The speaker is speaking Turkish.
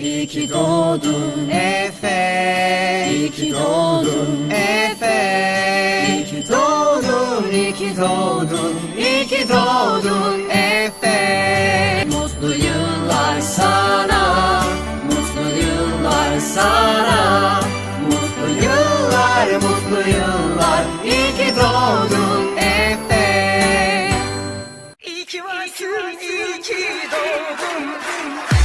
İyi ki doğdun Efe. İyi ki doğdun Efe. İyi ki doğdun İyi ki doğdun İyi ki doğdun Efe. Mutlu yıllar sana Mutlu yıllar sana. Mutlu yıllar Mutlu yıllar İyi ki doğdun Efe. İyi ki varsın İyi ki doğdun.